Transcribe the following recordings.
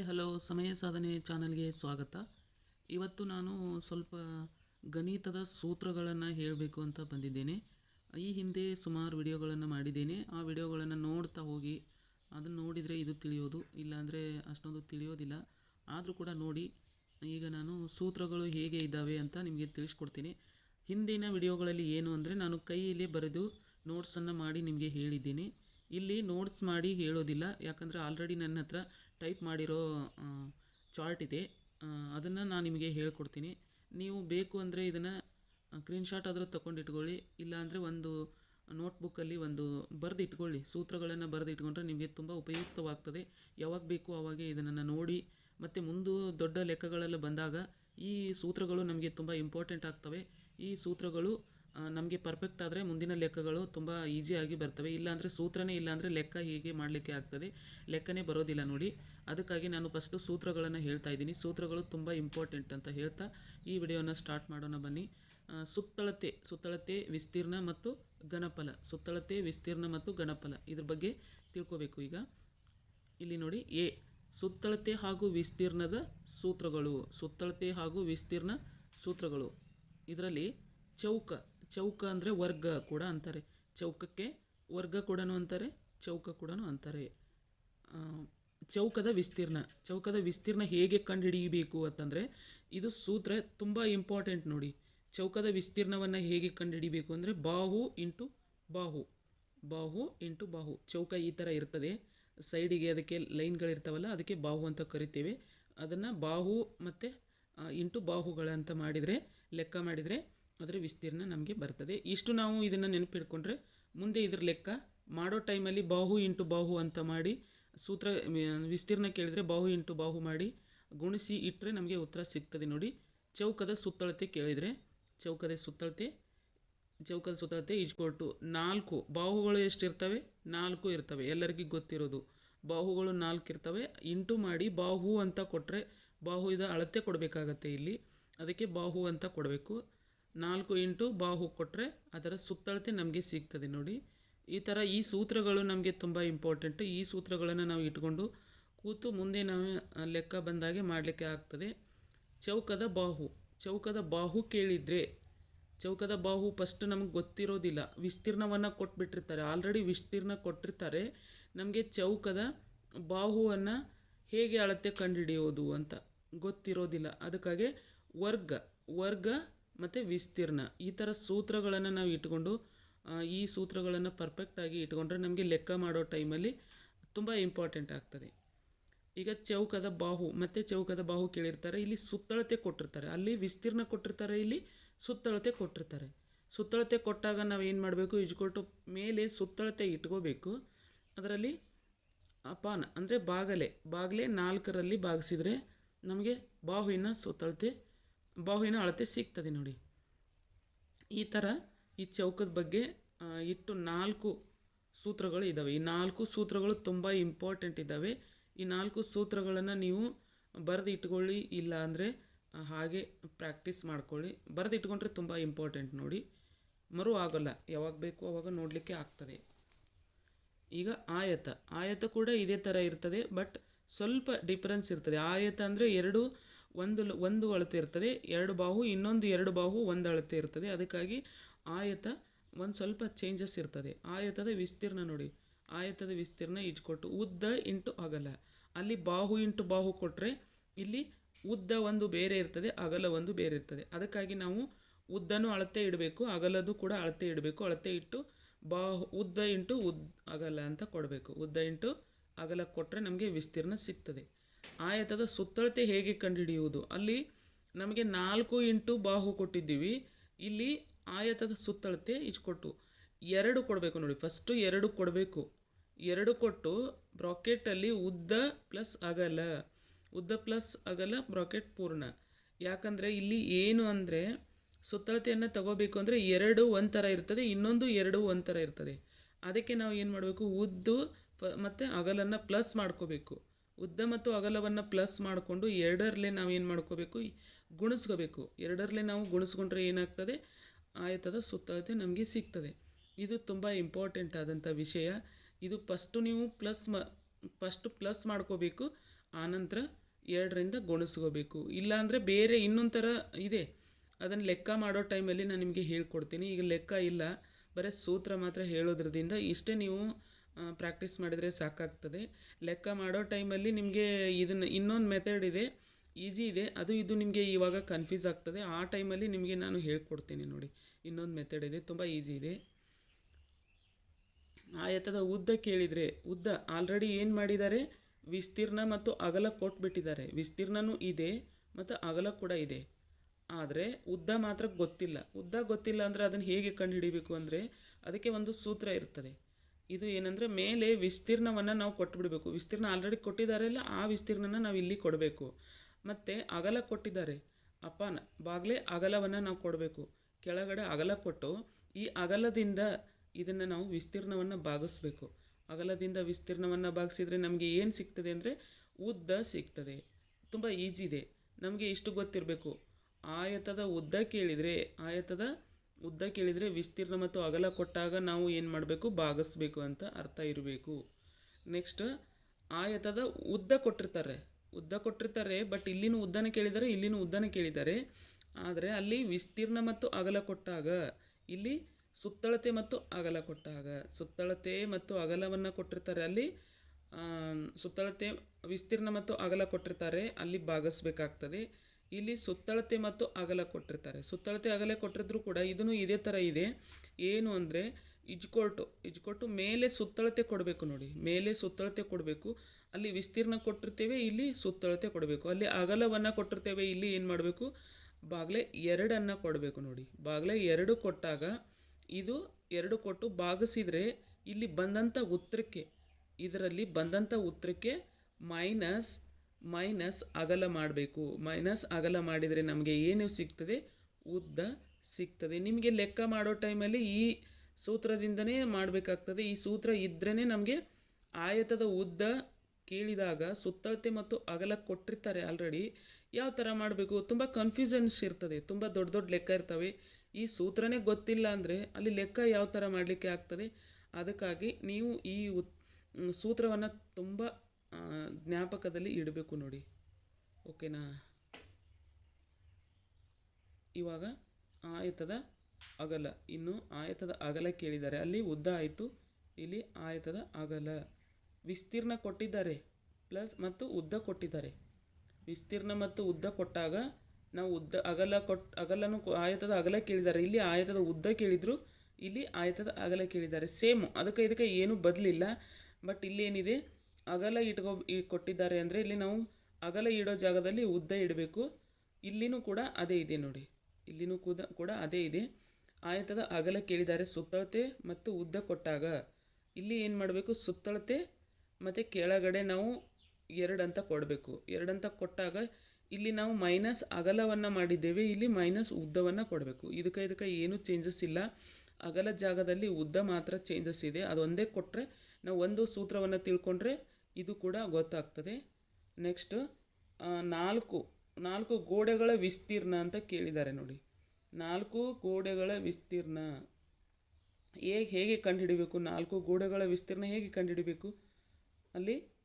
Hi, hello, ಸಮಯ ಸಾಧನೆ ಚಾನಲ್ಗೆ ಸ್ವಾಗತ. ಇವತ್ತು ನಾನು ಸ್ವಲ್ಪ ಗಣಿತದ ಸೂತ್ರಗಳನ್ನು ಹೇಳಬೇಕು ಅಂತ ಬಂದಿದ್ದೇನೆ. ಈ ಹಿಂದೆ ಸುಮಾರು ವಿಡಿಯೋಗಳನ್ನು ಮಾಡಿದ್ದೇನೆ. ಆ ವಿಡಿಯೋಗಳನ್ನು ನೋಡ್ತಾ ಹೋಗಿ, ಅದನ್ನು ನೋಡಿದರೆ ಇದು ತಿಳಿಯೋದು, ಇಲ್ಲಾಂದರೆ ಅಷ್ಟೊಂದು ತಿಳಿಯೋದಿಲ್ಲ. ಆದರೂ ಕೂಡ ನೋಡಿ, ಈಗ ನಾನು ಸೂತ್ರಗಳು ಹೇಗೆ ಇದ್ದಾವೆ ಅಂತ ನಿಮಗೆ ತಿಳಿಸ್ಕೊಡ್ತೀನಿ. ಹಿಂದಿನ ವಿಡಿಯೋಗಳಲ್ಲಿ ಏನು ಅಂದರೆ, ನಾನು ಕೈಯಲ್ಲಿ ಬರೆದು ನೋಟ್ಸನ್ನು ಮಾಡಿ ನಿಮಗೆ ಹೇಳಿದ್ದೀನಿ. ಇಲ್ಲಿ ನೋಟ್ಸ್ ಮಾಡಿ ಹೇಳೋದಿಲ್ಲ, ಯಾಕಂದರೆ ಆಲ್ರೆಡಿ ನನ್ನ ಹತ್ರ ಟೈಪ್ ಮಾಡಿರೋ ಚಾರ್ಟ್ ಇದೆ. ಅದನ್ನು ನಾನು ನಿಮಗೆ ಹೇಳ್ಕೊಡ್ತೀನಿ. ನೀವು ಬೇಕು ಅಂದರೆ ಇದನ್ನು ಸ್ಕ್ರೀನ್ಶಾಟ್ ಆದರೂ ತಗೊಂಡು ಇಟ್ಕೊಳ್ಳಿ ಇಲ್ಲಾಂದರೆ ಒಂದು ನೋಟ್ಬುಕ್ಕಲ್ಲಿ ಒಂದು ಬರೆದು ಇಟ್ಕೊಳ್ಳಿ ಸೂತ್ರಗಳನ್ನು ಬರೆದು ಇಟ್ಕೊಂಡ್ರೆ ನಿಮಗೆ ತುಂಬ ಉಪಯುಕ್ತವಾಗ್ತದೆ. ಯಾವಾಗ ಬೇಕು ಆವಾಗೆ ಇದನ್ನು ನೋಡಿ. ಮತ್ತು ಮುಂದೆ ದೊಡ್ಡ ಲೆಕ್ಕಗಳೆಲ್ಲ ಬಂದಾಗ ಈ ಸೂತ್ರಗಳು ನಮಗೆ ತುಂಬ ಇಂಪಾರ್ಟೆಂಟ್ ಆಗ್ತವೆ. ಈ ಸೂತ್ರಗಳು ನಮಗೆ ಪರ್ಫೆಕ್ಟ್ ಆದರೆ ಮುಂದಿನ ಲೆಕ್ಕಗಳು ತುಂಬ ಈಸಿಯಾಗಿ ಬರ್ತವೆ. ಇಲ್ಲಾಂದರೆ ಸೂತ್ರನೇ ಇಲ್ಲಾಂದರೆ ಲೆಕ್ಕ ಹೀಗೆ ಮಾಡಲಿಕ್ಕೆ ಆಗ್ತದೆ. ಲೆಕ್ಕನೇ ಬರೋದಿಲ್ಲ ನೋಡಿ. ಅದಕ್ಕಾಗಿ ನಾನು ಫಸ್ಟು ಸೂತ್ರಗಳನ್ನು ಹೇಳ್ತಾ ಇದ್ದೀನಿ. ಸೂತ್ರಗಳು ತುಂಬ ಇಂಪಾರ್ಟೆಂಟ್ ಅಂತ ಹೇಳ್ತಾ ಈ ವಿಡಿಯೋನ ಸ್ಟಾರ್ಟ್ ಮಾಡೋಣ ಬನ್ನಿ. ಸುತ್ತಳತೆ ಸುತ್ತಳತೆ, ವಿಸ್ತೀರ್ಣ ಮತ್ತು ಘನಫಲ. ಸುತ್ತಳತೆ, ವಿಸ್ತೀರ್ಣ ಮತ್ತು ಘನಫಲ. ಇದ್ರ ಬಗ್ಗೆ ತಿಳ್ಕೋಬೇಕು ಈಗ. ಇಲ್ಲಿ ನೋಡಿ ಎ. ಸುತ್ತಳತೆ ಹಾಗೂ ವಿಸ್ತೀರ್ಣದ ಸೂತ್ರಗಳು. ಸುತ್ತಳತೆ ಹಾಗೂ ವಿಸ್ತೀರ್ಣ ಸೂತ್ರಗಳು. ಇದರಲ್ಲಿ ಚೌಕ. ಚೌಕ ಅಂದರೆ ವರ್ಗ ಕೂಡ ಅಂತಾರೆ. ಚೌಕಕ್ಕೆ ವರ್ಗ ಕೂಡ ಅಂತಾರೆ, ಚೌಕ ಕೂಡ ಅಂತಾರೆ. ಚೌಕದ ವಿಸ್ತೀರ್ಣ ಚೌಕದ ವಿಸ್ತೀರ್ಣ ಹೇಗೆ ಕಂಡುಹಿಡಿಯಬೇಕು ಅಂತಂದರೆ, ಇದು ಸೂತ್ರ ತುಂಬ ಇಂಪಾರ್ಟೆಂಟ್ ನೋಡಿ. ಚೌಕದ ವಿಸ್ತೀರ್ಣವನ್ನು ಹೇಗೆ ಕಂಡುಹಿಡಿಬೇಕು ಅಂದರೆ ಬಾಹು ಇಂಟು ಬಾಹು ಬಾಹು ಇಂಟು ಬಾಹು. ಚೌಕ ಈ ಥರ ಇರ್ತದೆ. ಸೈಡಿಗೆ ಅದಕ್ಕೆ ಲೈನ್ಗಳಿರ್ತಾವಲ್ಲ, ಅದಕ್ಕೆ ಬಾಹು ಅಂತ ಕರಿತೇವೆ. ಅದನ್ನು ಬಾಹು ಮತ್ತು ಇಂಟು ಬಾಹುಗಳಂತ ಮಾಡಿದರೆ, ಲೆಕ್ಕ ಮಾಡಿದರೆ ಅದರ ವಿಸ್ತೀರ್ಣ ನಮಗೆ ಬರ್ತದೆ. ಇಷ್ಟು ನಾವು ಇದನ್ನು ನೆನಪಿಟ್ಕೊಂಡ್ರೆ ಮುಂದೆ ಇದ್ರ ಲೆಕ್ಕ ಮಾಡೋ ಟೈಮಲ್ಲಿ ಬಾಹು ಇಂಟು ಬಾಹು ಅಂತ ಮಾಡಿ ಸೂತ್ರ ವಿಸ್ತೀರ್ಣ ಕೇಳಿದರೆ ಬಾಹು ಇಂಟು ಬಾಹು ಮಾಡಿ ಗುಣಿಸಿ ಇಟ್ಟರೆ ನಮಗೆ ಉತ್ತರ ಸಿಗ್ತದೆ ನೋಡಿ. ಚೌಕದ ಸುತ್ತಳತೆ ಕೇಳಿದರೆ, ಚೌಕದ ಸುತ್ತಳತೆ ಚೌಕದ ಸುತ್ತಳತೆ ಇಜ್ಕೊಟ್ಟು ನಾಲ್ಕು. ಬಾಹುಗಳು ಎಷ್ಟಿರ್ತವೆ? ನಾಲ್ಕು ಇರ್ತವೆ. ಎಲ್ಲರಿಗೂ ಗೊತ್ತಿರೋದು. ಬಾಹುಗಳು ನಾಲ್ಕು ಇರ್ತವೆ. ಇಂಟು ಮಾಡಿ ಬಾಹು ಅಂತ ಕೊಟ್ಟರೆ ಬಾಹು ಇದು ಅಳತೆ ಕೊಡಬೇಕಾಗತ್ತೆ ಇಲ್ಲಿ. ಅದಕ್ಕೆ ಬಾಹು ಅಂತ ಕೊಡಬೇಕು. ನಾಲ್ಕು ಇಂಟು ಬಾಹು ಕೊಟ್ಟರೆ ಅದರ ಸುತ್ತಳತೆ ನಮಗೆ ಸಿಗ್ತದೆ ನೋಡಿ. ಈ ಥರ ಈ ಸೂತ್ರಗಳು ನಮಗೆ ತುಂಬ ಇಂಪಾರ್ಟೆಂಟ್ ಈ ಸೂತ್ರಗಳನ್ನು ನಾವು ಇಟ್ಕೊಂಡು ಕೂತು ಮುಂದೆ ನಾವು ಲೆಕ್ಕ ಬಂದಾಗೆ ಮಾಡಲಿಕ್ಕೆ ಆಗ್ತದೆ. ಚೌಕದ ಬಾಹು ಚೌಕದ ಬಾಹು ಕೇಳಿದರೆ, ಚೌಕದ ಬಾಹು ಫಸ್ಟ್ ನಮಗೆ ಗೊತ್ತಿರೋದಿಲ್ಲ. ವಿಸ್ತೀರ್ಣವನ್ನು ಕೊಟ್ಬಿಟ್ಟಿರ್ತಾರೆ. ಆಲ್ರೆಡಿ ವಿಸ್ತೀರ್ಣ ಕೊಟ್ಟಿರ್ತಾರೆ. ನಮಗೆ ಚೌಕದ ಬಾಹುವನ್ನು ಹೇಗೆ ಅಳತೆ ಕಂಡುಹಿಡಿಯೋದು ಅಂತ ಗೊತ್ತಿರೋದಿಲ್ಲ. ಅದಕ್ಕಾಗಿ ವರ್ಗ ವರ್ಗ ಮತ್ತು ವಿಸ್ತೀರ್ಣ. ಈ ಥರ ಸೂತ್ರಗಳನ್ನು ನಾವು ಇಟ್ಕೊಂಡು ಈ ಸೂತ್ರಗಳನ್ನು ಪರ್ಫೆಕ್ಟಾಗಿ ಇಟ್ಕೊಂಡ್ರೆ ನಮಗೆ ಲೆಕ್ಕ ಮಾಡೋ ಟೈಮಲ್ಲಿ ತುಂಬ ಇಂಪಾರ್ಟೆಂಟ್ ಆಗ್ತದೆ. ಈಗ ಚೌಕದ ಬಾಹು, ಮತ್ತು ಚೌಕದ ಬಾಹು ಕೇಳಿರ್ತಾರೆ, ಇಲ್ಲಿ ಸುತ್ತಳತೆ ಕೊಟ್ಟಿರ್ತಾರೆ. ಅಲ್ಲಿ ವಿಸ್ತೀರ್ಣ ಕೊಟ್ಟಿರ್ತಾರೆ, ಇಲ್ಲಿ ಸುತ್ತಳತೆ ಕೊಟ್ಟಿರ್ತಾರೆ. ಸುತ್ತಳತೆ ಕೊಟ್ಟಾಗ ನಾವು ಏನು ಮಾಡಬೇಕು ಇಜ್ಕೊಟ್ಟು ಮೇಲೆ ಸುತ್ತಳತೆ ಇಟ್ಕೋಬೇಕು. ಅದರಲ್ಲಿ ಅಪಾನ, ಅಂದರೆ ಬಾಗಲೆ ಬಾಗಲೆ ನಾಲ್ಕರಲ್ಲಿ ಭಾಗಿಸಿದರೆ ನಮಗೆ ಬಾಹುವಿನ ಸುತ್ತಳತೆ ಬಾಹುವಿನ ಅಳತೆ ಸಿಗ್ತದೆ ನೋಡಿ. ಈ ಥರ ಈ ಚೌಕದ ಬಗ್ಗೆ ಇಟ್ಟು ನಾಲ್ಕು ಸೂತ್ರಗಳು ಇದ್ದಾವೆ ಈ ನಾಲ್ಕು ಸೂತ್ರಗಳು ತುಂಬ ಇಂಪಾರ್ಟೆಂಟ್ ಇದ್ದಾವೆ ಈ ನಾಲ್ಕು ಸೂತ್ರಗಳನ್ನು ನೀವು ಬರೆದು ಇಟ್ಕೊಳ್ಳಿ, ಇಲ್ಲ ಅಂದರೆ ಹಾಗೆ ಪ್ರಾಕ್ಟೀಸ್ ಮಾಡ್ಕೊಳ್ಳಿ. ಬರೆದು ಇಟ್ಕೊಂಡ್ರೆ ತುಂಬ ಇಂಪಾರ್ಟೆಂಟ್ ನೋಡಿ. ಮರು ಆಗೋಲ್ಲ. ಯಾವಾಗ ಬೇಕು ಅವಾಗ ನೋಡಲಿಕ್ಕೆ ಆಗ್ತದೆ. ಈಗ ಆಯತ. ಆಯತ ಕೂಡ ಇದೇ ಥರ ಇರ್ತದೆ ಬಟ್ ಸ್ವಲ್ಪ ಡಿಫ್ರೆನ್ಸ್ ಇರ್ತದೆ. ಆಯತ ಅಂದರೆ ಎರಡು ಒಂದು ಒಂದು ಅಳತೆ ಇರ್ತದೆ, ಎರಡು ಬಾಹು, ಇನ್ನೊಂದು ಎರಡು ಬಾಹು, ಒಂದು ಅಳತೆ ಇರ್ತದೆ. ಅದಕ್ಕಾಗಿ ಆಯತ ಒಂದು ಸ್ವಲ್ಪ ಚೇಂಜಸ್ ಇರ್ತದೆ. ಆಯತದ ವಿಸ್ತೀರ್ಣ ನೋಡಿ. ಆಯತದ ವಿಸ್ತೀರ್ಣ ಇಜ್ಕೊಟ್ಟು ಉದ್ದ ಇಂಟು ಅಗಲ. ಅಲ್ಲಿ ಬಾಹು ಇಂಟು ಬಾಹು ಕೊಟ್ಟರೆ ಇಲ್ಲಿ ಉದ್ದ ಒಂದು ಬೇರೆ ಇರ್ತದೆ, ಅಗಲ ಒಂದು ಬೇರೆ ಇರ್ತದೆ. ಅದಕ್ಕಾಗಿ ನಾವು ಉದ್ದನೂ ಅಳತೆ ಇಡಬೇಕು, ಅಗಲದು ಕೂಡ ಅಳತೆ ಇಡಬೇಕು. ಅಳತೆ ಇಟ್ಟು ಬಾಹು, ಉದ್ದ ಇಂಟು ಉದ್ ಅಗಲ ಅಂತ ಕೊಡಬೇಕು. ಉದ್ದ ಇಂಟು ಅಗಲ ಕೊಟ್ಟರೆ ನಮಗೆ ವಿಸ್ತೀರ್ಣ ಸಿಗ್ತದೆ. ಆಯತದ ಸುತ್ತಳತೆ ಹೇಗೆ ಕಂಡುಹಿಡಿಯುವುದು? ಅಲ್ಲಿ ನಮಗೆ ನಾಲ್ಕು ಇಂಟು ಬಾಹು ಕೊಟ್ಟಿದ್ದೀವಿ. ಇಲ್ಲಿ ಆಯತದ ಸುತ್ತಳತೆ ಇಚ್ಕೊಟ್ಟು ಎರಡು ಕೊಡಬೇಕು ನೋಡಿ. ಫಸ್ಟು ಎರಡು ಕೊಡಬೇಕು. ಎರಡು ಕೊಟ್ಟು ಬ್ರಾಕೆಟಲ್ಲಿ ಉದ್ದ ಪ್ಲಸ್ ಅಗಲ. ಉದ್ದ ಪ್ಲಸ್ ಅಗಲ, ಬ್ರಾಕೆಟ್ ಪೂರ್ಣ. ಯಾಕಂದರೆ ಇಲ್ಲಿ ಏನು ಅಂದರೆ ಸುತ್ತಳತೆಯನ್ನು ತಗೋಬೇಕು ಅಂದರೆ ಎರಡು ಒಂಥರ ಇರ್ತದೆ, ಇನ್ನೊಂದು ಎರಡು ಒಂಥರ ಇರ್ತದೆ. ಅದಕ್ಕೆ ನಾವು ಏನು ಮಾಡಬೇಕು? ಉದ್ದು ಮತ್ತು ಅಗಲನ್ನು ಪ್ಲಸ್ ಮಾಡ್ಕೋಬೇಕು. ಉದ್ದ ಮತ್ತು ಅಗಲವನ್ನು ಪ್ಲಸ್ ಮಾಡಿಕೊಂಡು ಎರಡರಲ್ಲೇ ನಾವು ಏನು ಮಾಡ್ಕೋಬೇಕು? ಗುಣಿಸ್ಕೋಬೇಕು. ಎರಡರಲ್ಲೇ ನಾವು ಗುಣಿಸ್ಕೊಂಡ್ರೆ ಏನಾಗ್ತದೆ? ಆಯತದ ಸುತ್ತಳತೆ ನಮಗೆ ಸಿಗ್ತದೆ. ಇದು ತುಂಬ ಇಂಪಾರ್ಟೆಂಟ್ ಆದಂಥ ವಿಷಯ. ಇದು ಫಸ್ಟು ನೀವು ಪ್ಲಸ್ ಮ ಫಸ್ಟು ಪ್ಲಸ್ ಮಾಡ್ಕೋಬೇಕು. ಆನಂತರ ಎರಡರಿಂದ ಗುಣಿಸ್ಕೋಬೇಕು. ಇಲ್ಲಾಂದರೆ ಬೇರೆ ಇನ್ನೊಂದು ಥರ ಇದೆ. ಅದನ್ನು ಲೆಕ್ಕ ಮಾಡೋ ಟೈಮಲ್ಲಿ ನಾನು ನಿಮಗೆ ಹೇಳ್ಕೊಡ್ತೀನಿ. ಈಗ ಲೆಕ್ಕ ಇಲ್ಲ. ಬರೀ ಸೂತ್ರ ಮಾತ್ರ ಹೇಳೋದ್ರದಿಂದ ಇಷ್ಟೇ ನೀವು ಪ್ರಾಕ್ಟೀಸ್ ಮಾಡಿದರೆ ಸಾಕಾಗ್ತದೆ. ಲೆಕ್ಕ ಮಾಡೋ ಟೈಮಲ್ಲಿ ನಿಮಗೆ ಇದನ್ನು ಇನ್ನೊಂದು ಮೆಥಡ್ ಇದೆ. ಈಜಿ ಇದೆ. ಅದು ಇದು ನಿಮಗೆ ಇವಾಗ ಕನ್ಫ್ಯೂಸ್ ಆಗ್ತದೆ. ಆ ಟೈಮಲ್ಲಿ ನಿಮಗೆ ನಾನು ಹೇಳ್ಕೊಡ್ತೀನಿ ನೋಡಿ. ಇನ್ನೊಂದು ಮೆಥಡ್ ಇದೆ. ತುಂಬ ಈಸಿ ಇದೆ. ಆಯತದ ಉದ್ದ ಕೇಳಿದರೆ, ಉದ್ದ ಆಲ್ರೆಡಿ ಏನು ಮಾಡಿದ್ದಾರೆ? ವಿಸ್ತೀರ್ಣ ಮತ್ತು ಅಗಲ ಕೊಟ್ಬಿಟ್ಟಿದ್ದಾರೆ ವಿಸ್ತೀರ್ಣನೂ ಇದೆ ಮತ್ತು ಅಗಲ ಕೂಡ ಇದೆ. ಆದರೆ ಉದ್ದ ಮಾತ್ರ ಗೊತ್ತಿಲ್ಲ. ಉದ್ದ ಗೊತ್ತಿಲ್ಲ ಅಂದರೆ ಅದನ್ನು ಹೇಗೆ ಕಂಡುಹಿಡಿಬೇಕು ಅಂದರೆ ಅದಕ್ಕೆ ಒಂದು ಸೂತ್ರ ಇರ್ತದೆ. ಇದು ಏನಂದರೆ ಮೇಲೆ ವಿಸ್ತೀರ್ಣವನ್ನು ನಾವು ಕೊಟ್ಬಿಡಬೇಕು. ವಿಸ್ತೀರ್ಣ ಆಲ್ರೆಡಿ ಕೊಟ್ಟಿದಾರಲ್ಲ ಆ ವಿಸ್ತೀರ್ಣನ ನಾವು ಇಲ್ಲಿ ಕೊಡಬೇಕು. ಮತ್ತು ಅಗಲ ಕೊಟ್ಟಿದ್ದಾರೆ. ಅಪಾನ ಬಾಗ್ಲೇ ಅಗಲವನ್ನು ನಾವು ಕೊಡಬೇಕು. ಕೆಳಗಡೆ ಅಗಲ ಕೊಟ್ಟು ಈ ಅಗಲದಿಂದ ಇದನ್ನು ನಾವು ವಿಸ್ತೀರ್ಣವನ್ನು ಭಾಗಿಸ್ಬೇಕು. ಅಗಲದಿಂದ ವಿಸ್ತೀರ್ಣವನ್ನು ಭಾಗಿಸಿದರೆ ನಮಗೆ ಏನು ಸಿಗ್ತದೆ ಅಂದರೆ ಉದ್ದ ಸಿಗ್ತದೆ. ತುಂಬ ಈಜಿ ಇದೆ. ನಮಗೆ ಇಷ್ಟು ಗೊತ್ತಿರಬೇಕು. ಆಯತದ ಉದ್ದ ಕೇಳಿದರೆ, ಆಯತದ ಉದ್ದ ಕೇಳಿದರೆ ವಿಸ್ತೀರ್ಣ ಮತ್ತು ಅಗಲ ಕೊಟ್ಟಾಗ ನಾವು ಏನು ಮಾಡಬೇಕು? ಭಾಗಿಸ್ಬೇಕು ಅಂತ ಅರ್ಥ ಇರಬೇಕು. ನೆಕ್ಸ್ಟ್ ಆಯತದ ಉದ್ದ ಕೊಟ್ಟಿರ್ತಾರೆ. ಉದ್ದ ಕೊಟ್ಟಿರ್ತಾರೆ ಬಟ್ ಇಲ್ಲಿನೂ ಉದ್ದನ ಕೇಳಿದರೆ ಇಲ್ಲಿನೂ ಉದ್ದನ ಕೇಳಿದ್ದಾರೆ. ಆದರೆ ಅಲ್ಲಿ ವಿಸ್ತೀರ್ಣ ಮತ್ತು ಅಗಲ ಕೊಟ್ಟಾಗ, ಇಲ್ಲಿ ಸುತ್ತಳತೆ ಮತ್ತು ಅಗಲ ಕೊಟ್ಟಾಗ, ಸುತ್ತಳತೆ ಮತ್ತು ಅಗಲವನ್ನು ಕೊಟ್ಟಿರ್ತಾರೆ ಅಲ್ಲಿ ಸುತ್ತಳತೆ, ವಿಸ್ತೀರ್ಣ ಮತ್ತು ಅಗಲ ಕೊಟ್ಟಿರ್ತಾರೆ, ಅಲ್ಲಿ ಭಾಗಿಸ್ಬೇಕಾಗ್ತದೆ. ಇಲ್ಲಿ ಸುತ್ತಳತೆ ಮತ್ತು ಅಗಲ ಕೊಟ್ಟಿರ್ತಾರೆ. ಸುತ್ತಳತೆ, ಅಗಲ ಕೊಟ್ಟಿದ್ರು ಕೂಡ ಇದನ್ನು ಇದೇ ಥರ ಇದೆ. ಏನು ಅಂದರೆ ಇಜ್ಕೊಟ್ಟು ಇಜ್ಕೊಟ್ಟು ಮೇಲೆ ಸುತ್ತಳತೆ ಕೊಡಬೇಕು ನೋಡಿ. ಮೇಲೆ ಸುತ್ತಳತೆ ಕೊಡಬೇಕು. ಅಲ್ಲಿ ವಿಸ್ತೀರ್ಣ ಕೊಟ್ಟಿರ್ತೇವೆ, ಇಲ್ಲಿ ಸುತ್ತಳತೆ ಕೊಡಬೇಕು. ಅಲ್ಲಿ ಅಗಲವನ್ನು ಕೊಟ್ಟಿರ್ತೇವೆ, ಇಲ್ಲಿ ಏನು ಮಾಡಬೇಕು? ಬಾಗ್ಲೆ ಎರಡನ್ನು ಕೊಡಬೇಕು ನೋಡಿ. ಬಾಗ್ಲೆ ಎರಡು ಕೊಟ್ಟಾಗ ಇದು ಎರಡು ಕೊಟ್ಟು ಭಾಗಿಸಿದರೆ ಇಲ್ಲಿ ಬಂದಂಥ ಉತ್ತರಕ್ಕೆ, ಇದರಲ್ಲಿ ಬಂದಂಥ ಉತ್ತರಕ್ಕೆ ಮೈನಸ್ ಮೈನಸ್ ಅಗಲ ಮಾಡಬೇಕು. ಮೈನಸ್ ಅಗಲ ಮಾಡಿದರೆ ನಮಗೆ ಏನು ಸಿಗ್ತದೆ? ಉದ್ದ ಸಿಗ್ತದೆ. ನಿಮಗೆ ಲೆಕ್ಕ ಮಾಡೋ ಟೈಮಲ್ಲಿ ಈ ಸೂತ್ರದಿಂದನೇ ಮಾಡಬೇಕಾಗ್ತದೆ. ಈ ಸೂತ್ರ ಇದ್ರೇ ನಮಗೆ ಆಯತದ ಉದ್ದ ಕೇಳಿದಾಗ ಸುತ್ತಳತೆ ಮತ್ತು ಅಗಲ ಕೊಟ್ಟಿರ್ತಾರೆ ಆಲ್ರೆಡಿ ಯಾವ ಥರ ಮಾಡಬೇಕು? ತುಂಬ ಕನ್ಫ್ಯೂಷನ್ಸ್ ಇರ್ತದೆ. ತುಂಬ ದೊಡ್ಡ ದೊಡ್ಡ ಲೆಕ್ಕ ಇರ್ತವೆ. ಈ ಸೂತ್ರನೇ ಗೊತ್ತಿಲ್ಲ ಅಂದರೆ ಅಲ್ಲಿ ಲೆಕ್ಕ ಯಾವ ಥರ ಮಾಡಲಿಕ್ಕೆ ಆಗ್ತದೆ? ಅದಕ್ಕಾಗಿ ನೀವು ಈ ಉತ್ ಸೂತ್ರವನ್ನು ತುಂಬ ಜ್ಞಾಪಕದಲ್ಲಿ ಇಡಬೇಕು ನೋಡಿ. ಓಕೆನಾ? ಇವಾಗ ಆಯತದ ಅಗಲ. ಇನ್ನು ಆಯತದ ಅಗಲ ಕೇಳಿದ್ದಾರೆ. ಅಲ್ಲಿ ಉದ್ದ ಆಯಿತು, ಇಲ್ಲಿ ಆಯತದ ಅಗಲ. ವಿಸ್ತೀರ್ಣ ಕೊಟ್ಟಿದ್ದಾರೆ ಪ್ಲಸ್ ಮತ್ತು ಉದ್ದ ಕೊಟ್ಟಿದ್ದಾರೆ. ವಿಸ್ತೀರ್ಣ ಮತ್ತು ಉದ್ದ ಕೊಟ್ಟಾಗ ನಾವು ಉದ್ದ ಅಗಲ ಕೊಟ್, ಅಗಲನು ಆಯತದ ಅಗಲ ಕೇಳಿದ್ದಾರೆ. ಇಲ್ಲಿ ಆಯತದ ಉದ್ದ ಕೇಳಿದರು, ಇಲ್ಲಿ ಆಯತದ ಅಗಲ ಕೇಳಿದ್ದಾರೆ. ಸೇಮ್. ಅದಕ್ಕೆ ಇದಕ್ಕೆ ಏನೂ ಬದಲಿಲ್ಲ. ಬಟ್ ಇಲ್ಲಿ ಏನಿದೆ ಅಗಲ ಇಟ್ಕೊ ಕೊಟ್ಟಿದ್ದಾರೆ ಅಂದರೆ ಇಲ್ಲಿ ನಾವು ಅಗಲ ಇಡೋ ಜಾಗದಲ್ಲಿ ಉದ್ದ ಇಡಬೇಕು. ಇಲ್ಲಿನೂ ಕೂಡ ಅದೇ ಇದೆ ನೋಡಿ. ಇಲ್ಲಿನೂ ಕೂಡ ಕೂಡ ಅದೇ ಇದೆ. ಆಯತದ ಅಗಲ ಕೇಳಿದ್ದಾರೆ ಸುತ್ತಳತೆ ಮತ್ತು ಉದ್ದ ಕೊಟ್ಟಾಗ. ಇಲ್ಲಿ ಏನು ಮಾಡಬೇಕು? ಸುತ್ತಳತೆ ಮತ್ತು ಕೆಳಗಡೆ ನಾವು ಎರಡು ಅಂತ ಕೊಡಬೇಕು. ಎರಡಂತ ಕೊಟ್ಟಾಗ ಇಲ್ಲಿ ನಾವು ಮೈನಸ್ ಅಗಲವನ್ನು ಮಾಡಿದ್ದೇವೆ. ಇಲ್ಲಿ ಮೈನಸ್ ಉದ್ದವನ್ನು ಕೊಡಬೇಕು. ಇದಕ್ಕೆ ಇದಕ್ಕೆ ಏನೂ ಚೇಂಜಸ್ ಇಲ್ಲ. ಅಗಲ ಜಾಗದಲ್ಲಿ ಉದ್ದ ಮಾತ್ರ ಚೇಂಜಸ್ ಇದೆ. ಅದೊಂದೇ ಕೊಟ್ಟರೆ ನಾವು ಒಂದು ಸೂತ್ರವನ್ನು ತಿಳ್ಕೊಂಡ್ರೆ ಇದು ಕೂಡ ಗೊತ್ತಾಗ್ತದೆ. ನೆಕ್ಸ್ಟ್ ನಾಲ್ಕು ನಾಲ್ಕು ಗೋಡೆಗಳ ವಿಸ್ತೀರ್ಣ ಅಂತ ಕೇಳಿದ್ದಾರೆ ನೋಡಿ. ನಾಲ್ಕು ಗೋಡೆಗಳ ವಿಸ್ತೀರ್ಣ. ಹೇಗೆ ಹೇಗೆ ಕಂಡುಹಿಡಿಬೇಕು? ನಾಲ್ಕು ಗೋಡೆಗಳ ವಿಸ್ತೀರ್ಣ ಹೇಗೆ ಕಂಡುಹಿಡಿಬೇಕು? ಅಲ್ಲಿ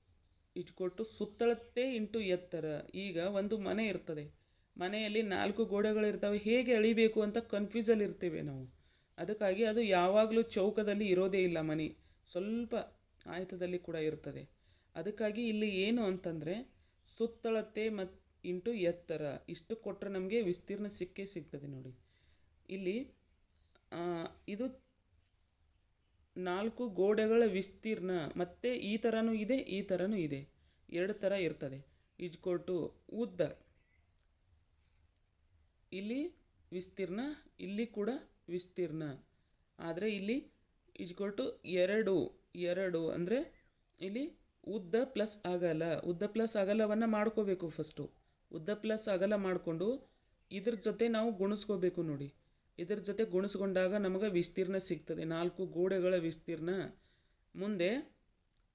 ಇಟ್ಕೊಟ್ಟು ಸುತ್ತಳತೆ ಇಂಟು ಎತ್ತರ. ಈಗ ಒಂದು ಮನೆ ಇರ್ತದೆ. ಮನೆಯಲ್ಲಿ ನಾಲ್ಕು ಗೋಡೆಗಳಿರ್ತವೆ ಹೇಗೆ ಅಳಿಬೇಕು ಅಂತ ಕನ್ಫ್ಯೂಸಲ್ಲಿ ಇರ್ತೇವೆ ನಾವು. ಅದಕ್ಕಾಗಿ ಅದು ಯಾವಾಗಲೂ ಚೌಕದಲ್ಲಿ ಇರೋದೇ ಇಲ್ಲ ಮನೆ. ಸ್ವಲ್ಪ ಆಯತದಲ್ಲಿ ಕೂಡ ಇರ್ತದೆ. ಅದಕ್ಕಾಗಿ ಇಲ್ಲಿ ಏನು ಅಂತಂದರೆ, ಸುತ್ತಳತೆ ಮತ್ತು ಇಂಟು ಎತ್ತರ, ಇಷ್ಟು ಕೊಟ್ಟರೆ ನಮಗೆ ವಿಸ್ತೀರ್ಣ ಸಿಕ್ಕೇ ಸಿಗ್ತದೆ ನೋಡಿ. ಇಲ್ಲಿ ಇದು ನಾಲ್ಕು ಗೋಡೆಗಳ ವಿಸ್ತೀರ್ಣ, ಮತ್ತು ಈ ಥರನೂ ಇದೆ, ಈ ಥರನೂ ಇದೆ. ಎರಡು ಥರ ಇರ್ತದೆ. ಇಜ್ಕೊಟ್ಟು ಉದ್ದ. ಇಲ್ಲಿ ವಿಸ್ತೀರ್ಣ, ಇಲ್ಲಿ ಕೂಡ ವಿಸ್ತೀರ್ಣ. ಆದರೆ ಇಲ್ಲಿ ಇಜ್ಕೊಟ್ಟು ಎರಡು ಎರಡು ಅಂದರೆ ಇಲ್ಲಿ ಉದ್ದ ಪ್ಲಸ್ ಅಗಲ, ಉದ್ದ ಪ್ಲಸ್ ಅಗಲವನ್ನು ಮಾಡ್ಕೋಬೇಕು ಫಸ್ಟು ಉದ್ದ ಪ್ಲಸ್ ಅಗಲ ಮಾಡಿಕೊಂಡು ಇದ್ರ ಜೊತೆ ನಾವು ಗುಣಿಸ್ಕೋಬೇಕು ನೋಡಿ. ಇದ್ರ ಜೊತೆ ಗುಣಿಸ್ಕೊಂಡಾಗ ನಮಗೆ ವಿಸ್ತೀರ್ಣ ಸಿಗ್ತದೆ. ನಾಲ್ಕು ಗೋಡೆಗಳ ವಿಸ್ತೀರ್ಣ. ಮುಂದೆ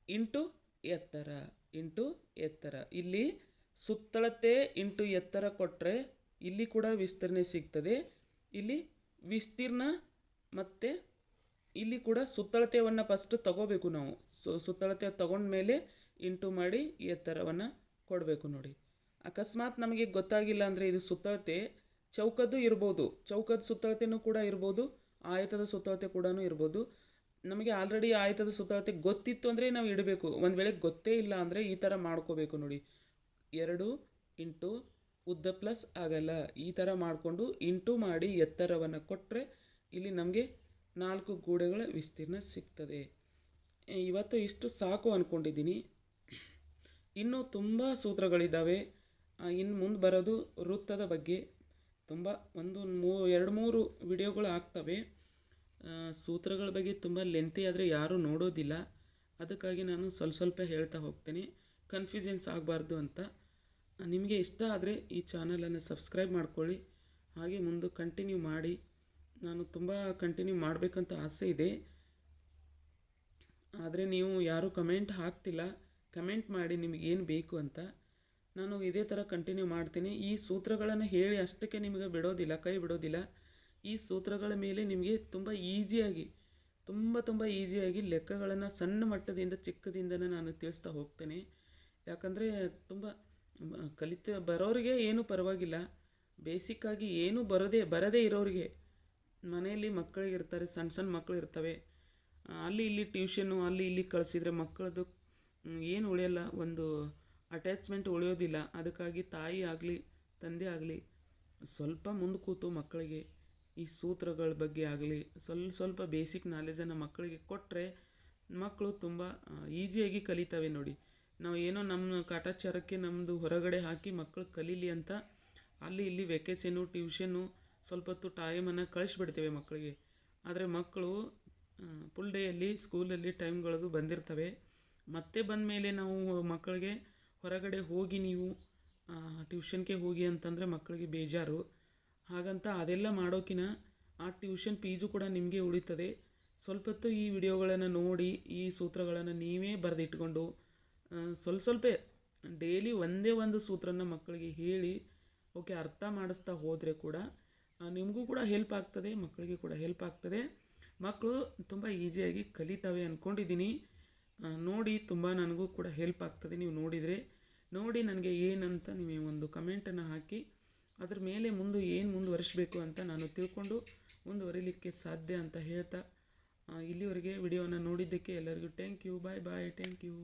ಇಂಟು ಎತ್ತರ ಇಂಟು ಎತ್ತರ. ಇಲ್ಲಿ ಸುತ್ತಳತೆ ಇಂಟು ಎತ್ತರ ಕೊಟ್ಟರೆ ಇಲ್ಲಿ ಕೂಡ ವಿಸ್ತೀರ್ಣ ಸಿಗ್ತದೆ. ಇಲ್ಲಿ ವಿಸ್ತೀರ್ಣ ಮತ್ತು ಇಲ್ಲಿ ಕೂಡ ಸುತ್ತಳತೆಯನ್ನು ಫಸ್ಟ್ ತಗೋಬೇಕು ನಾವು. ಸೊ, ಸುತ್ತಳತೆ ತಗೊಂಡ್ಮೇಲೆ ಇಂಟು ಮಾಡಿ ಎತ್ತರವನ್ನು ಕೊಡಬೇಕು ನೋಡಿ. ಅಕಸ್ಮಾತ್ ನಮಗೆ ಗೊತ್ತಾಗಿಲ್ಲ ಅಂದರೆ ಇದು ಸುತ್ತಳತೆ, ಚೌಕದ್ದು ಇರ್ಬೋದು. ಚೌಕದ ಸುತ್ತಳತೆನೂ ಕೂಡ ಇರ್ಬೋದು, ಆಯತದ ಸುತ್ತಳತೆ ಕೂಡ ಇರ್ಬೋದು. ನಮಗೆ ಆಲ್ರೆಡಿ ಆಯತದ ಸುತ್ತಳತೆ ಗೊತ್ತಿತ್ತು ಅಂದರೆ ನಾವು ಇಡಬೇಕು. ಒಂದು ವೇಳೆ ಗೊತ್ತೇ ಇಲ್ಲ ಅಂದರೆ ಈ ಥರ ಮಾಡ್ಕೋಬೇಕು ನೋಡಿ. ಎರಡು ಇಂಟು ಉದ್ದ ಪ್ಲಸ್ ಆಗಲ್ಲ. ಈ ಥರ ಮಾಡಿಕೊಂಡು ಇಂಟು ಮಾಡಿ ಎತ್ತರವನ್ನು ಕೊಟ್ಟರೆ ಇಲ್ಲಿ ನಮಗೆ ನಾಲ್ಕು ಗೋಡೆಗಳ ವಿಸ್ತೀರ್ಣ ಸಿಗ್ತದೆ. ಇವತ್ತು ಇಷ್ಟು ಸಾಕು ಅಂದ್ಕೊಂಡಿದ್ದೀನಿ ಇನ್ನೂ ತುಂಬ ಸೂತ್ರಗಳಿದ್ದಾವೆ. ಇನ್ನು ಮುಂದೆ ಬರೋದು ವೃತ್ತದ ಬಗ್ಗೆ. ತುಂಬ ಒಂದು ಮೂ, ಎರಡು ಮೂರು ವಿಡಿಯೋಗಳು ಆಗ್ತವೆ. ಸೂತ್ರಗಳ ಬಗ್ಗೆ ತುಂಬ ಲೆಂತಿ ಆದರೆ ಯಾರೂ ನೋಡೋದಿಲ್ಲ. ಅದಕ್ಕಾಗಿ ನಾನು ಸ್ವಲ್ಪ ಸ್ವಲ್ಪ ಹೇಳ್ತಾ ಹೋಗ್ತೀನಿ. ಕನ್ಫ್ಯೂಷನ್ಸ್ ಆಗಬಾರ್ದು ಅಂತ. ನಿಮಗೆ ಇಷ್ಟ ಆದರೆ ಈ ಚಾನಲನ್ನು ಸಬ್ಸ್ಕ್ರೈಬ್ ಮಾಡ್ಕೊಳ್ಳಿ. ಹಾಗೆ ಮುಂದೆ ಕಂಟಿನ್ಯೂ ಮಾಡಿ. ನಾನು ತುಂಬ ಕಂಟಿನ್ಯೂ ಮಾಡಬೇಕಂತ ಆಸೆ ಇದೆ. ಆದರೆ ನೀವು ಯಾರೂ ಕಮೆಂಟ್ ಹಾಕ್ತಿಲ್ಲ. ಕಮೆಂಟ್ ಮಾಡಿ ನಿಮಗೇನು ಬೇಕು ಅಂತ. ನಾನು ಇದೇ ಥರ ಕಂಟಿನ್ಯೂ ಮಾಡ್ತೀನಿ. ಈ ಸೂತ್ರಗಳನ್ನು ಹೇಳಿ ಅಷ್ಟಕ್ಕೆ ನಿಮಗೆ ಬಿಡೋದಿಲ್ಲ, ಕೈ ಬಿಡೋದಿಲ್ಲ. ಈ ಸೂತ್ರಗಳ ಮೇಲೆ ನಿಮಗೆ ತುಂಬ ಈಸಿಯಾಗಿ ತುಂಬ ತುಂಬ ಈಸಿಯಾಗಿ ಲೆಕ್ಕಗಳನ್ನು ಸಣ್ಣ ಮಟ್ಟದಿಂದ ಚಿಕ್ಕದಿಂದನೇ ನಾನು ತಿಳಿಸ್ತಾ ಹೋಗ್ತೇನೆ. ಯಾಕಂದರೆ ತುಂಬ, ಕಲಿತ ಬರೋರಿಗೆ ಏನೂ ಪರವಾಗಿಲ್ಲ. ಬೇಸಿಕ್ಕಾಗಿ ಏನೂ ಬರದೇ ಬರದೇ ಇರೋರಿಗೆ ಮನೆಯಲ್ಲಿ ಮಕ್ಕಳಿಗೆ ಇರ್ತಾರೆ, ಸಣ್ಣ ಸಣ್ಣ ಮಕ್ಕಳು ಇರ್ತವೆ. ಅಲ್ಲಿ ಇಲ್ಲಿ ಟ್ಯೂಷನ್ನು ಅಲ್ಲಿ ಇಲ್ಲಿ ಕಳಿಸಿದರೆ ಮಕ್ಕಳದು ಏನು ಉಳಿಯಲ್ಲ, ಒಂದು ಅಟ್ಯಾಚ್ಮೆಂಟ್ ಉಳಿಯೋದಿಲ್ಲ. ಅದಕ್ಕಾಗಿ ತಾಯಿ ಆಗಲಿ, ತಂದೆ ಆಗಲಿ, ಸ್ವಲ್ಪ ಮುಂದೆ ಕೂತು ಮಕ್ಕಳಿಗೆ ಈ ಸೂತ್ರಗಳ ಬಗ್ಗೆ ಆಗಲಿ ಸ್ವಲ್ಪ ಸ್ವಲ್ಪ ಬೇಸಿಕ್ ನಾಲೆಜನ್ನು ಮಕ್ಕಳಿಗೆ ಕೊಟ್ಟರೆ ಮಕ್ಕಳು ತುಂಬ ಈಸಿಯಾಗಿ ಕಲಿತವೆ ನೋಡಿ. ನಾವು ಏನೋ ನಮ್ಮ ಕಾಟಾಚಾರಕ್ಕೆ ನಮ್ಮದು ಹೊರಗಡೆ ಹಾಕಿ ಮಕ್ಕಳು ಕಲೀಲಿ ಅಂತ, ಅಲ್ಲಿ ಇಲ್ಲಿ ವೆಕೇಷನು ಟ್ಯೂಷನ್ನು ಸ್ವಲ್ಪ ಹೊತ್ತು ಟೈಮನ್ನು ಕಳಿಸ್ಬಿಡ್ತೇವೆ ಮಕ್ಕಳಿಗೆ. ಆದರೆ ಮಕ್ಕಳು ಫುಲ್ ಡೇಯಲ್ಲಿ ಸ್ಕೂಲಲ್ಲಿ ಟೈಮ್ಗಳದು ಬಂದಿರ್ತವೆ. ಮತ್ತೆ ಬಂದ ಮೇಲೆ ನಾವು ಮಕ್ಕಳಿಗೆ ಹೊರಗಡೆ ಹೋಗಿ ನೀವು ಟ್ಯೂಷನ್ಗೆ ಹೋಗಿ ಅಂತಂದರೆ ಮಕ್ಕಳಿಗೆ ಬೇಜಾರು. ಹಾಗಂತ ಅದೆಲ್ಲ ಮಾಡೋಕಿನ ಆ ಟ್ಯೂಷನ್ ಫೀಸು ಕೂಡ ನಿಮಗೆ ಉಳಿತದೆ. ಸ್ವಲ್ಪ ಹೊತ್ತು ಈ ವಿಡಿಯೋಗಳನ್ನು ನೋಡಿ, ಈ ಸೂತ್ರಗಳನ್ನು ನೀವೇ ಬರೆದಿಟ್ಕೊಂಡು ಸ್ವಲ್ಪ ಸ್ವಲ್ಪ ಡೈಲಿ ಒಂದೇ ಒಂದು ಸೂತ್ರನ ಮಕ್ಕಳಿಗೆ ಹೇಳಿ ಓಕೆ ಅರ್ಥ ಮಾಡಿಸ್ತಾ ಹೋದರೆ ಕೂಡ ನಿಮಗೂ ಕೂಡ ಹೆಲ್ಪ್ ಆಗ್ತದೆ, ಮಕ್ಕಳಿಗೆ ಕೂಡ ಹೆಲ್ಪ್ ಆಗ್ತದೆ. ಮಕ್ಕಳು ತುಂಬ ಈಸಿಯಾಗಿ ಕಲಿತವೆ ಅಂದ್ಕೊಂಡಿದ್ದೀನಿ ನೋಡಿ ತುಂಬ ನನಗೂ ಕೂಡ ಹೆಲ್ಪ್ ಆಗ್ತದೆ ನೀವು ನೋಡಿದರೆ. ನೋಡಿ ನನಗೆ ಏನಂತ ನೀವು ಒಂದು ಕಮೆಂಟನ್ನು ಹಾಕಿ, ಅದ್ರ ಮೇಲೆ ಮುಂದೆ ಏನು ಮುಂದುವರಿಸಬೇಕು ಅಂತ ನಾನು ತಿಳ್ಕೊಂಡು ಮುಂದುವರಿಲಿಕ್ಕೆ ಸಾಧ್ಯ ಅಂತ ಹೇಳ್ತಾ ಇಲ್ಲಿವರೆಗೆ ವಿಡಿಯೋನ ನೋಡಿದ್ದಕ್ಕೆ ಎಲ್ಲರಿಗೂ thank you bye bye thank you